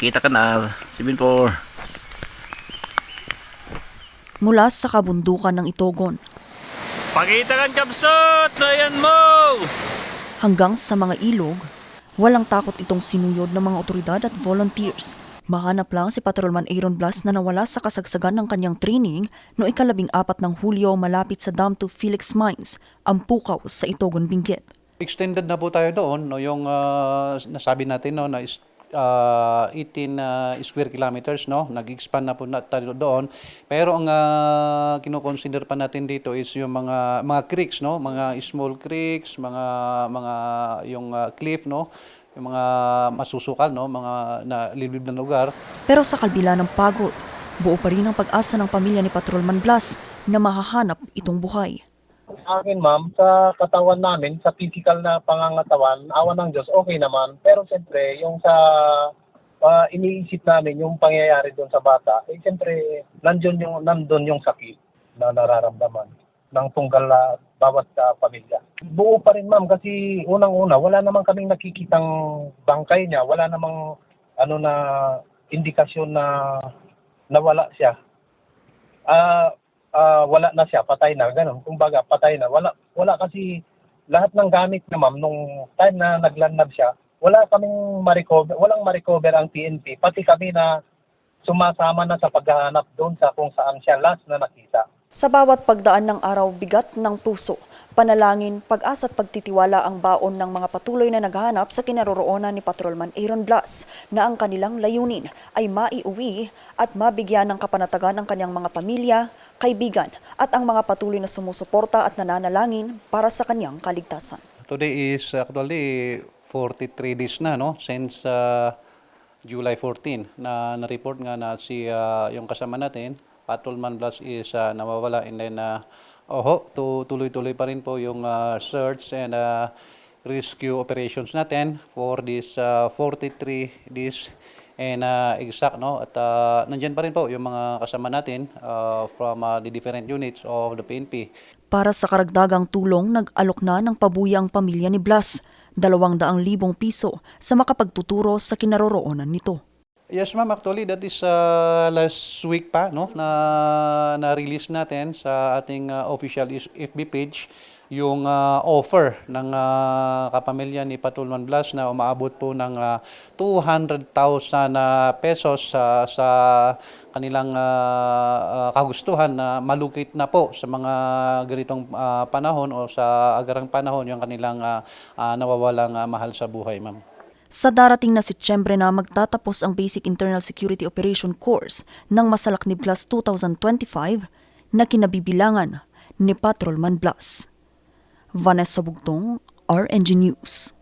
Kita ka na. 7-4. Mula sa kabundukan ng Itogon Pakita kan kapsot! Nayan mo! hanggang sa mga ilog, walang takot itong sinuyod ng mga otoridad at volunteers. Mahanap lang si Patrolman Aaron Blas na nawala sa kasagsagan ng kanyang training no ikalabing apat ng Hulyo malapit sa Dam to Felix Mines, ang pukaw sa Itogon Benguet. Extended na po tayo doon, no, yung ah, nasabi natin no, na ah, 18 ah, square kilometers, no, nag-expand na po na doon. Pero ang uh, kinoconsider pa natin dito is yung mga mga creeks, no, mga small creeks, mga mga yung ah, cliff, no, yung mga masusukal, no, mga na liblib na lugar. Pero sa kalbila ng pagod, buo pa rin ang pag-asa ng pamilya ni Patrolman Blas na mahahanap itong buhay. Akin, ma'am, sa katawan namin, sa physical na pangangatawan, awan ng Diyos, okay naman. Pero siyempre, yung sa ah, iniisip namin, yung pangyayari doon sa bata, eh siyempre, nandun yung, nandun yung sakit na nararamdaman ng tunggal na bawat ah, pamilya. Buo pa rin, ma'am, kasi unang-una, wala namang kaming nakikitang bangkay niya, wala namang ano na indikasyon na nawala siya. Ah, ah, wala na siya, patay na, ganun. Kumbaga, patay na. Wala, wala kasi lahat ng gamit na ma'am, nung time na naglandab siya, wala kaming ma-recover, walang ma-recover ang PNP, pati kami na sumasama na sa paghahanap doon sa kung saan siya last na nakita. Sa bawat pagdaan ng araw, bigat ng puso, panalangin, pag-asa at pagtitiwala ang baon ng mga patuloy na naghahanap sa kinaroroonan ni Patrolman Aaron Blas na ang kanilang layunin ay maiuwi at mabigyan ng kapanatagan ang kanyang mga pamilya, kaibigan at ang mga patuloy na sumusuporta at nananalangin para sa kanyang kaligtasan. Today is actually 43 days na no? Since uh, July 14 na na-report nga na si uh, yung kasama natin Patrolman Blas is uh, nawawala. And then uh, oho tu- tuloy-tuloy pa rin po yung uh, search and uh, rescue operations natin for this uh, 43 days and uh, exact no at uh, nandiyan pa rin po yung mga kasama natin uh, from uh, the different units of the PNP Para sa karagdagang tulong, nag-alok na ng pabuya ang pamilya ni Blas, 200,000 piso sa makapagtuturo sa kinaroroonan nito. Yes, ma'am. Actually, that is uh, last week pa, no, na na-release natin sa ating uh, official FB page yung uh, offer ng uh, kapamilya ni Patulman Blas na umaabot po ng uh, 200,000 uh, pesos sa sa kanilang uh, uh, kagustuhan na malukit na po sa mga ganitong uh, panahon o sa agarang panahon yung kanilang uh, uh, nawawalang uh, mahal sa buhay, ma'am. Sa darating na Setyembre na magtatapos ang Basic Internal Security Operation Course ng Masalak ni Blas 2025 na kinabibilangan ni Patrolman Blas. Vanessa Bugtong, RNG News.